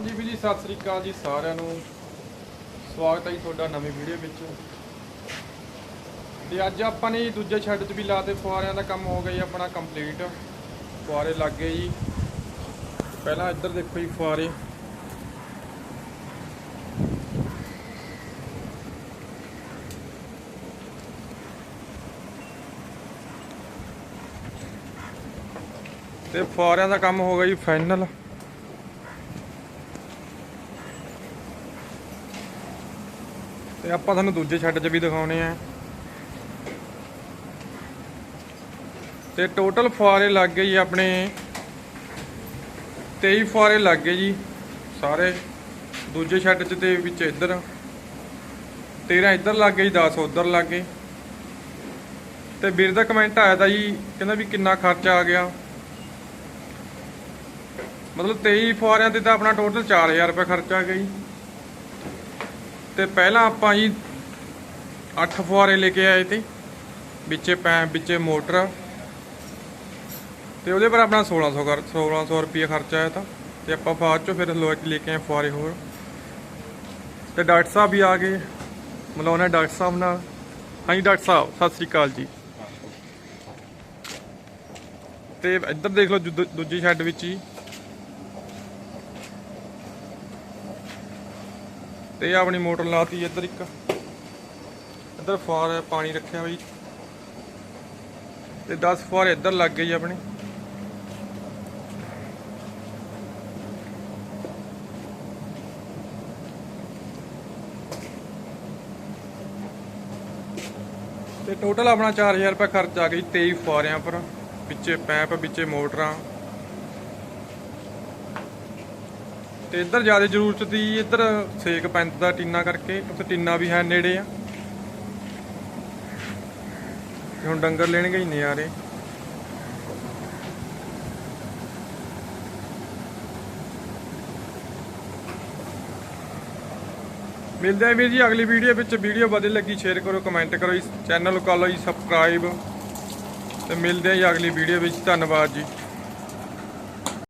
ਹਾਂਜੀ ਵੀਰ ਜੀ, ਸਤਿ ਸ੍ਰੀ ਅਕਾਲ ਜੀ ਸਾਰਿਆਂ ਨੂੰ। ਸਵਾਗਤ ਹੈ ਜੀ ਤੁਹਾਡਾ ਨਵੀਂ ਵੀਡੀਓ ਵਿੱਚ। ਤੇ ਅੱਜ ਆਪਾਂ ਨੇ ਦੂਜੇ ਛੱਡ 'ਚ ਵੀ ਲਾਤੇ ਫੁਆਰਿਆਂ ਦਾ ਕੰਮ ਹੋ ਗਿਆ ਜੀ, ਆਪਣਾ ਕੰਪਲੀਟ ਫੁਆਰੇ ਲੱਗ ਗਏ ਜੀ। ਪਹਿਲਾਂ ਇੱਧਰ ਦੇਖੋ ਜੀ ਫੁਆਰੇ। ਤੇ ਫੁਆਰਿਆਂ ਦਾ ਕੰਮ ਹੋ ਗਿਆ ਜੀ ਫਾਈਨਲ ਤੇ ਆਪਾਂ ਤੁਹਾਨੂੰ ਦੂਜੇ ਛੱਡ 'ਚ ਵੀ ਦਿਖਾਉਣੇ ਆ। ਤੇ ਟੋਟਲ ਫੁਆਰੇ ਲੱਗ ਗਏ ਜੀ ਆਪਣੇ। 23 ਫੁਆਰੇ ਲੱਗ ਗਏ ਜੀ ਸਾਰੇ। ਦੂਜੇ ਛੱਡ 'ਚ ਤੇ ਵਿੱਚ ਇੱਧਰ। 13 ਇੱਧਰ ਲੱਗ ਗਏ ਜੀ 10 ਉੱਧਰ ਲੱਗ ਗਏ। ਤੇ ਵੀਰ ਦਾ ਕਮੈਂਟ ਆਇਆ ਤਾਂ ਜੀ, ਕਹਿੰਦਾ ਵੀ ਕਿੰਨਾ ਖਰਚਾ ਆ ਗਿਆ। ਮਤਲਬ 23 ਫੁਆਰਿਆਂ ਤੇ ਤਾਂ ਆਪਣਾ ਟੋਟਲ 4000 ਰੁਪਏ ਖਰਚਾ ਆ ਗਿਆ ਜੀ। ਤੇ ਪਹਿਲਾਂ ਆਪਾਂ ਜੀ 8 ਫੁਆਰੇ ਲੈ ਕੇ ਆਏ ਤੇ ਵਿੱਚੇ ਪੈਪ, ਵਿੱਚੇ ਮੋਟਰ ਤੇ ਉਹਦੇ ਪਰ ਆਪਣਾ 1600 ਕਰ 1600 ਰੁਪਏ ਖਰਚਾ ਆਇਆ ਤਾਂ। ਤੇ ਆਪਾਂ ਬਾਅਦ ਚੋਂ ਫਿਰ ਲੋਕ ਲੈ ਕੇ ਆਏ ਫੁਆਰੇ ਹੋਰ। ਤੇ ਡਾਕਟਰ ਸਾਹਿਬ ਵੀ ਆ ਗਏ ਮਿਲਾਉਣਾ ਡਾਕਟਰ ਸਾਹਿਬ ਨਾਲ। ਹਾਂਜੀ ਡਾਕਟਰ ਸਾਹਿਬ, ਸਤਿ ਸ੍ਰੀ ਅਕਾਲ ਜੀ। ਤੇ ਇੱਧਰ ਦੇਖ ਲਓ ਦੂ- ਦੂਜੀ ਸ਼ੈੱਡ ਵਿੱਚ ਹੀ ਤੇ ਆਪਣੀ ਮੋਟਰ ਲਾਤੀ ਇੱਧਰ ਇੱਕ। ਇੱਧਰ ਫੁਆਰ ਪਾਣੀ ਰੱਖਿਆ ਬਈ। ਤੇ 10 ਫੁਆਰ ਇੱਧਰ ਲੱਗ ਗਏ ਆਪਣੀ। ਤੇ ਟੋਟਲ ਆਪਣਾ 4000 ਰੁਪਏ ਖਰਚ ਆ ਗਈ 23 ਫੁਆਰਿਆਂ ਪਰ ਵਿੱਚੇ ਪੈਪ ਵਿੱਚੇ ਮੋਟਰਾਂ। ਤੇ ਇੱਧਰ ਜ਼ਿਆਦਾ ਜ਼ਰੂਰਤ ਦੀ ਇੱਧਰ ਸੇਕ ਪੈਂਦਾ ਟੀਨਾ ਕਰਕੇ ਉੱਥੇ ਟੀਨਾ ਵੀ ਹੈ ਨੇੜੇ ਆ। ਹੁਣ ਡੰਗਰ ਲੈਣਗੇ ਹੀ ਨਿਆਰੇ। ਮਿਲਦੇ ਆ ਵੀਰ ਜੀ ਅਗਲੀ ਵੀਡੀਓ ਵਿੱਚ। ਵੀਡੀਓ ਵਧੀਆ ਲੱਗੀ ਸ਼ੇਅਰ ਕਰੋ, ਕਮੈਂਟ ਕਰੋ, ਇਸ ਚੈਨਲ ਨੂੰ ਕਰ ਲਓ ਜੀ ਸਬਸਕ੍ਰਾਈਬ। ਤੇ ਮਿਲਦੇ ਆ ਜੀ ਅਗਲੀ ਵੀਡੀਓ ਵਿੱਚ। ਧੰਨਵਾਦ ਜੀ।